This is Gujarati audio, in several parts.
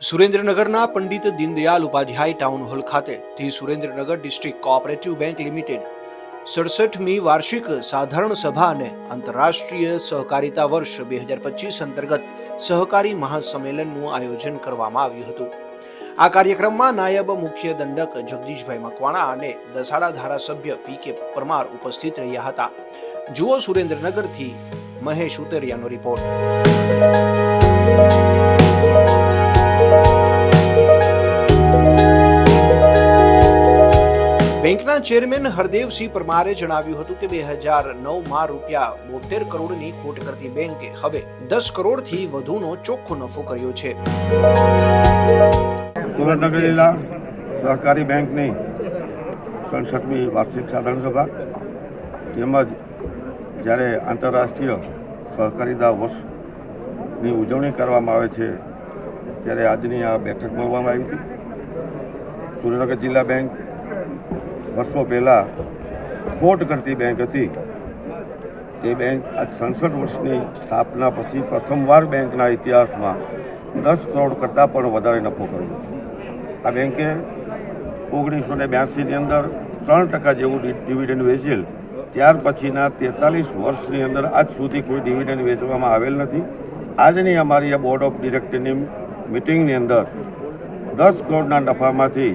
સુરેન્દ્રનગરના પંડિત દીનદયાલ ઉપાધ્યાય ટાઉન હોલ ખાતે the Surendranagar district cooperative bank limited સડસઠમી વાર્ષિક સાધારણ સભા અને આંતરરાષ્ટ્રીય સહકારિતા વર્ષ બે હજાર પચીસ અંતર્ગત સહકારી મહાસંમેલનનું આયોજન કરવામાં આવ્યું હતું. આ કાર્યક્રમમાં નાયબ મુખ્ય દંડક જગદીશભાઈ મકવાણા અને દસાડા ધારાસભ્ય પી કે પરમાર ઉપસ્થિત રહ્યા હતા. જુઓ સુરેન્દ્રનગરથી મહેશ ઉતરિયાનો રિપોર્ટ. બેંકના ચેરમેન હરદેવસિંહ પરમારે જણાવ્યું હતું કે બે હજાર નવમાં રૂપિયા બોતેર કરોડની ખોટ કરતી બેંકે હવે દસ કરોડથી વધુનો ચોખ્ખો નફો કર્યો છે. સુરતનગર જિલ્લા સહકારી બેંકની સડસઠમી વાર્ષિક સાધારણ સભા તેમજ જ્યારે આંતરરાષ્ટ્રીય સહકારીતા વર્ષની ઉજવણી કરવામાં આવે છે ત્યારે આજની આ બેઠક મળવામાં આવી હતી. સુરેન્દ્રનગર જિલ્લા બેંક વર્ષો પહેલાં ખોટ કરતી બેંક હતી. તે બેંક આજ સડસઠ વર્ષની સ્થાપના પછી પ્રથમવાર બેંકના ઇતિહાસમાં દસ કરોડ કરતાં પણ વધારે નફો કર્યો. આ બેંકે ઓગણીસો ને બ્યાસીની અંદર ત્રણ ટકા જેવું ડિવિડન્ડ વેચેલ. ત્યાર પછીના તેતાલીસ વર્ષની અંદર આજ સુધી કોઈ ડિવિડન્ડ વેચવામાં આવેલ નથી. આજની અમારી આ બોર્ડ ઓફ ડિરેક્ટરની મિટિંગની અંદર દસ કરોડના નફામાંથી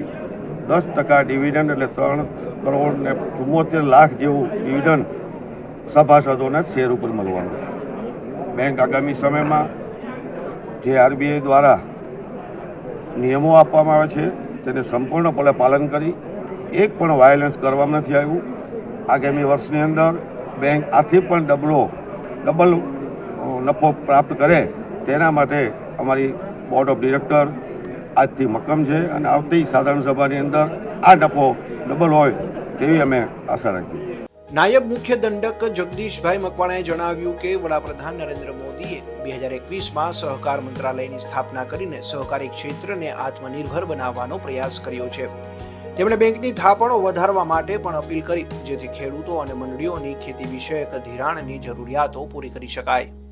દસ ટકા ડિવિડન્ડ એટલે ત્રણ કરોડ ને ચુમ્મોતેર લાખ જેવું ડિવિડન્ડ સભાસદોને શેર ઉપર મળવાનું છે. બેંક આગામી સમયમાં જે આરબીઆઈ દ્વારા નિયમો આપવામાં આવે છે, તેને સંપૂર્ણપણે પાલન કરી, એક પણ વાયોલન્સ કરવામાં નથી આવ્યું. આગામી વર્ષની અંદર બેંક આથી પણ ડબલો, ડબલ નફો પ્રાપ્ત કરે તેના માટે અમારી બોર્ડ ઓફ ડિરેક્ટર આજથી મક્કમ છે અને આવતી સાધારણ સભાની અંદર આ નફો ડબલ હોય તેવી અમે આશા રાખીએ નાયબ મુખ્ય દંડક જગદીશભાઈ મકવાણાએ જણાવ્યું કે વડાપ્રધાન નરેન્દ્ર મોદીએ બે હજાર એકવીસમાં સહકાર મંત્રાલયની સ્થાપના કરીને સહકારી ક્ષેત્રને આત્મનિર્ભર બનાવવાનો પ્રયાસ કર્યો છે. તેમણે બેંકની થાપણો વધારવા માટે પણ અપીલ કરી, જેથી ખેડૂતો અને મંડળીઓની ખેતી વિષયક ધિરાણની જરૂરિયાતો પૂરી કરી શકાય.